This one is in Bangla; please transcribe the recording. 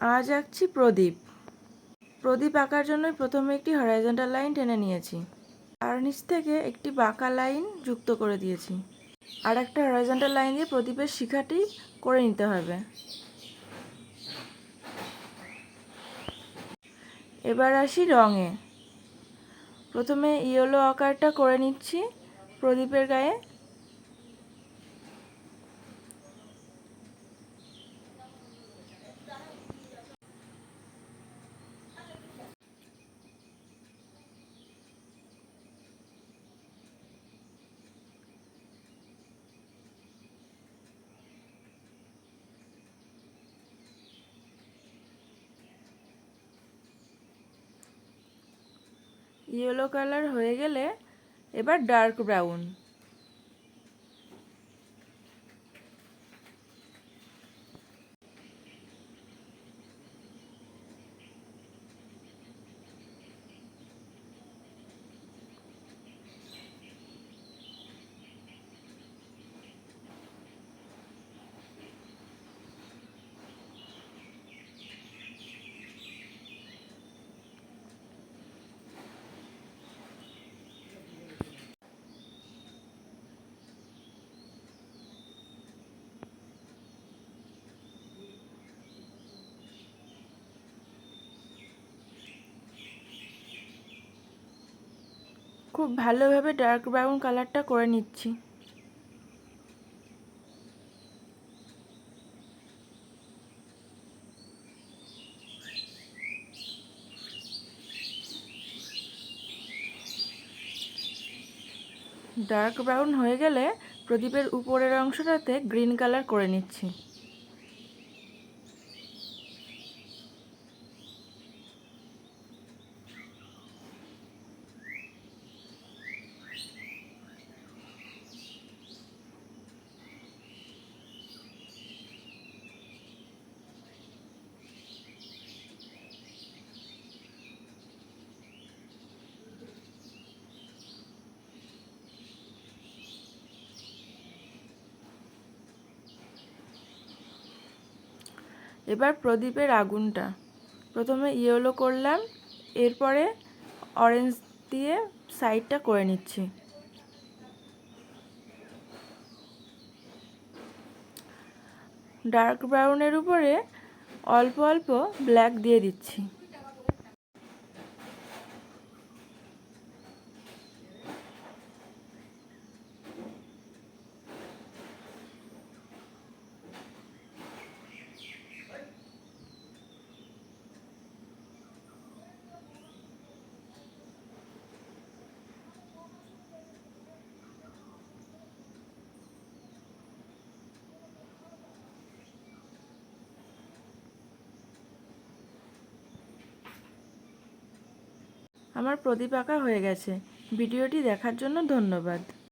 আজ আঁকছি প্রদীপ। প্রদীপ আঁকার জন্য প্রথমে একটি হরাইজন্টাল লাইন টেনে নিয়েছি। আর নিচ থেকে একটি বাঁকা লাইন যুক্ত করে দিয়েছি। আর একটা হরাইজন্টাল লাইন দিয়ে প্রদীপের শিখাটি করে নিতে হবে। এবার আসি রঙে। প্রথমে ইয়েলো আকারটা করে নিচ্ছি প্রদীপের গায়ে। ইয়েলো কালার হয়ে গেলে এবার ডার্ক ব্রাউন। খুব ভালোভাবে ডার্ক ব্রাউন কালারটা করে নিচ্ছি। ডার্ক ব্রাউন হয়ে গেলে প্রদীপের উপরের অংশটাতে গ্রিন কালার করে নিচ্ছি। এবার প্রদীপের আগুনটা। প্রথমে ইয়েলো করলাম, এরপরে অরেঞ্জ দিয়ে সাইডটা করে নিচ্ছি। ডার্ক ব্রাউনের উপরে অল্প অল্প ব্ল্যাক দিয়ে দিচ্ছি। আমার প্রদীপ আঁকা হয়ে গেছে। ভিডিওটি দেখার জন্য ধন্যবাদ।